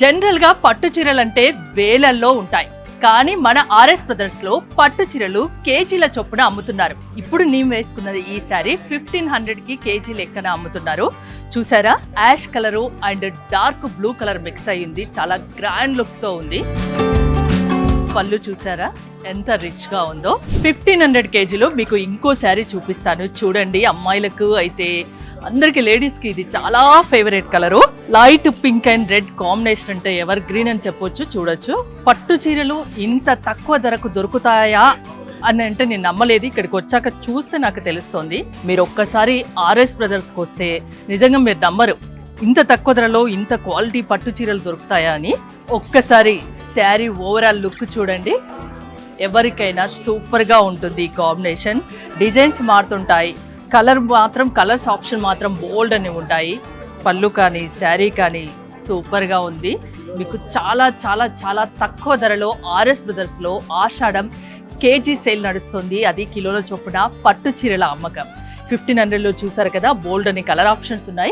జనరల్గా పట్టు చీరలు అంటే వేలల్లో ఉంటాయి. కానీ మన ఆర్ఎస్ బ్రదర్స్లో పట్టు చీరలు కేజీల చొప్పున అమ్ముతున్నారు. ఇప్పుడు నేను వేసుకున్నది ఈ సారీ ఫిఫ్టీన్ హండ్రెడ్కి కేజీ లెక్కన అమ్ముతున్నారు. చూసారా? Ash colour and dark blue colour mix అయ్యింది. చాలా గ్రాండ్ లుక్తో ఉంది. పళ్ళు చూసారా? ఎంత రిచ్గా ఉందో. ఫిఫ్టీన్ హండ్రెడ్ కేజీలో మీకు ఇంకో శారీ చూపిస్తాను. చూడండి అమ్మాయిలకు అయితే అందరికి లేడీస్కి ఇది చాలా favourite colour. Light pink and red combination అంటే ఎవర్ గ్రీన్ అని చెప్పొచ్చు చూడొచ్చు. పట్టు చీరలు ఇంత తక్కువ ధరకు దొరుకుతాయా అని అంటే నేను నమ్మలేదు. ఇక్కడికి వచ్చాక చూస్తే నాకు తెలుస్తోంది. మీరు ఒక్కసారి ఆర్ఎస్ బ్రదర్స్కి వస్తే నిజంగా మీరు నమ్మరు. ఇంత తక్కువ ధరలో ఇంత క్వాలిటీ పట్టు చీరలు దొరుకుతాయా అని. ఒక్కసారి శారీ ఓవరాల్ లుక్ చూడండి. ఎవరికైనా సూపర్గా ఉంటుంది ఈ కాంబినేషన్. డిజైన్స్ మారుతుంటాయి. కలర్ మాత్రం కలర్స్ ఆప్షన్ మాత్రం బోల్డ్ అని ఉంటాయి. పళ్ళు కానీ శారీ కానీ సూపర్గా ఉంది. మీకు చాలా చాలా చాలా తక్కువ ధరలో ఆర్ఎస్ బ్రదర్స్లో ఆషాఢం కేజీ సేల్ నడుస్తుంది. అది కిలోల చొప్పున పట్టు చీరల అమ్మకం. ఫిఫ్టీన్ హండ్రెడ్లో చూసారు కదా బోల్డ్ అని కలర్ ఆప్షన్స్ ఉన్నాయి.